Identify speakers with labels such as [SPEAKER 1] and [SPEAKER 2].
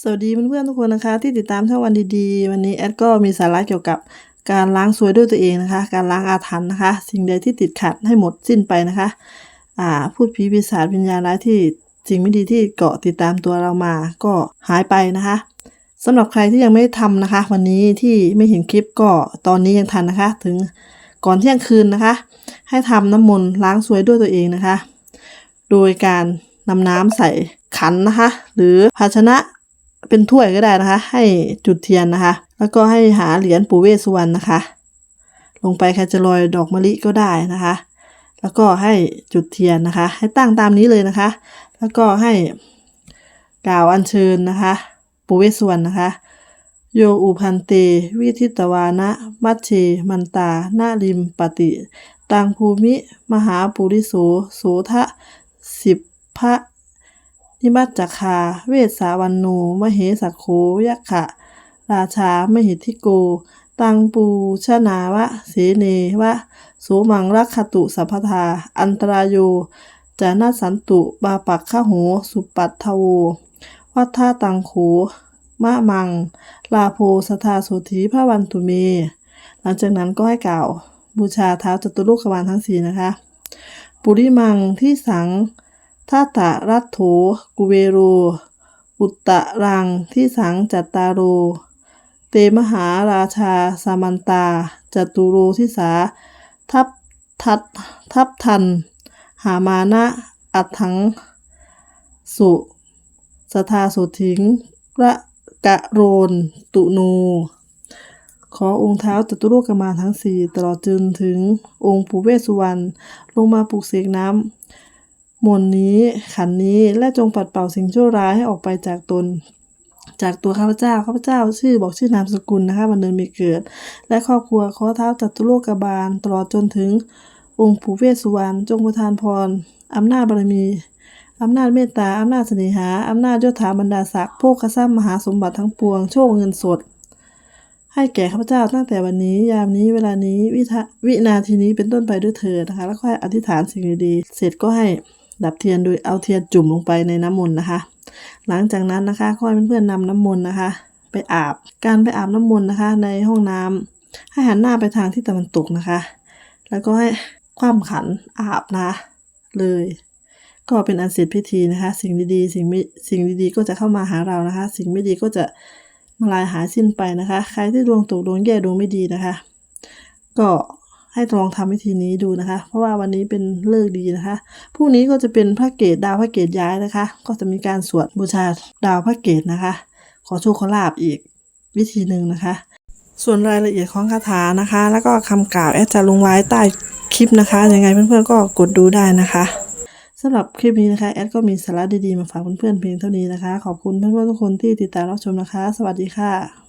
[SPEAKER 1] สวัสดีเพื่อนๆทุกคนนะคะที่ติดตามช่องวันดีๆ วันนี้แอดก็มีสาระเกี่ยวกับการล้างซวยด้วยตัวเองนะคะ การล้างอาถรรพ์นะคะ สิ่งใดที่ติดขัดให้หมดสิ้นไปนะคะ อ่า พูดผีปีศาจวิญญาณร้ายที่สิ่งไม่ดีที่เกาะติดตามตัวเรามาก็หายไปนะคะสำหรับใครที่ยังไม่ทำนะคะ วันนี้ที่ไม่เห็นคลิปก็ตอนนี้ยังทันนะคะ ถึงก่อนเที่ยงคืนนะคะ ให้ทำน้ำมนต์ล้างซวยด้วยตัวเองนะคะ โดยการนำน้ำใส่ขันนะคะ หรือภาชนะ เป็นถ้วยก็ได้นะคะ ให้จุดเทียนนะคะ แล้วก็ให้หาเหรียญปู่เวสสุวรรณนะคะ ลงไปใครจะลอยดอกมะลิก็ได้นะคะ แล้วก็ให้จุดเทียนนะคะ ให้ตั้งตามนี้เลยนะคะ แล้วก็ให้กล่าวอัญเชิญนะคะ ปู่เวสสุวรรณนะคะโยอุพันเต วิทิตวานะ มัชเชมันตานาริมปติตังภูมิ มหาปุริโสโสทะสิบพระ นิมัจจคา เวสสาวันโน มเหสักโขยักขะ ราชามหิทิโก ตังปูชนาวะ เสเนวะโสมังรักขตุสัพพทา อันตรายโยจานาสันตุบาปักขะโห สุปัตทโว วัฏฏาตังโขมะมัง ลาโพสทาโสธีพระวันตุเม หลังจากนั้นก็ให้กล่าว บูชาเท้าจตุลูกกบาลทั้งสี่นะคะ ปุริมังที่สัง ทัตตะรัตโถกุเวโร อุตตะรังที่สังจัตตาโร เตมหาราชาสามันตา จตุโรทิสา ทัพทัตทัพทัน หามานะ อัถัง สุสทาสุถิงระกะโรน ตุโน ขอองค์เท้าจตุโลกบาทั้งสี่ตลอดจนถึงองค์ปูเวสสุวรรณลงมาปลุกเสกน้ำ มนนี้ขันนี้และจงปัดเป่าสิ่งชั่วร้ายให้ออกไปจากตน จากตัวข้าพเจ้าข้าพเจ้า ชื่อบอกชื่อนามสกุลนะคะวันเดือนปีเกิด และครอบครัวขอเท้าจัตุโลกบาล ตลอดจนถึงองค์ปู่เวสสุวรรณจงประทานพรอำนาจบารมีอำนาจเมตตา อำนาจเสน่หา อำนาจยศถาบรรดาศักดิ์โภคทรัพย์มหาสมบัติทั้งปวง โชคเงินสด ให้แก่ข้าพเจ้าตั้งแต่วันนี้ ยามนี้ เวลานี้ วิทวินาทีนี้เป็นต้นไปด้วยเถิดนะคะ แล้วก็ให้อธิษฐานสิ่งดีๆ เสร็จก็ให้ ดับเทียนโดยเอาเทียนจุ่มลงไปในน้ำมนต์นะคะ หลังจากนั้นนะคะก็ให้เพื่อนๆนำน้ำมนต์นะคะ ไปอาบ การไปอาบน้ำมนต์นะคะ ในห้องน้ำให้หันหน้าไปทางที่ตะวันตกนะคะ แล้วก็ให้คว่ำขันอาบนะคะเลย ก็เป็นอันเสร็จพิธีนะคะ สิ่งดีๆ สิ่งไม่สิ่งดีๆ ก็จะเข้ามาหาเรานะคะ สิ่งไม่ดีก็จะมาลายหายสิ้นไปนะคะ ใครที่ดวงตกดวงแย่ดวงไม่ดีนะคะ ก็ ให้ลองทำวิธีนี้ดูนะคะ เพราะว่าวันนี้เป็นเลิกดีนะคะพรุ่งนี้ก็จะเป็นพระเกตดาวพระเกตย้ายนะคะ ก็จะมีการสวดบูชาดาวพระเกตนะคะ ขอโชคขอลาบอีกวิธีหนึ่งนะคะ ส่วนรายละเอียดของคาถานะคะ แล้วก็คำกล่าวแอดจะลงไว้ใต้คลิปนะคะยังไงเพื่อนๆก็กดดูได้นะคะสำหรับคลิปนี้นะคะแอดก็มีสาระดีๆมาฝากเพื่อนๆเพียงเท่านี้นะคะ ขอบคุณเพื่อนๆทุกคนที่ติดตามรับชมนะคะ สวัสดีค่ะ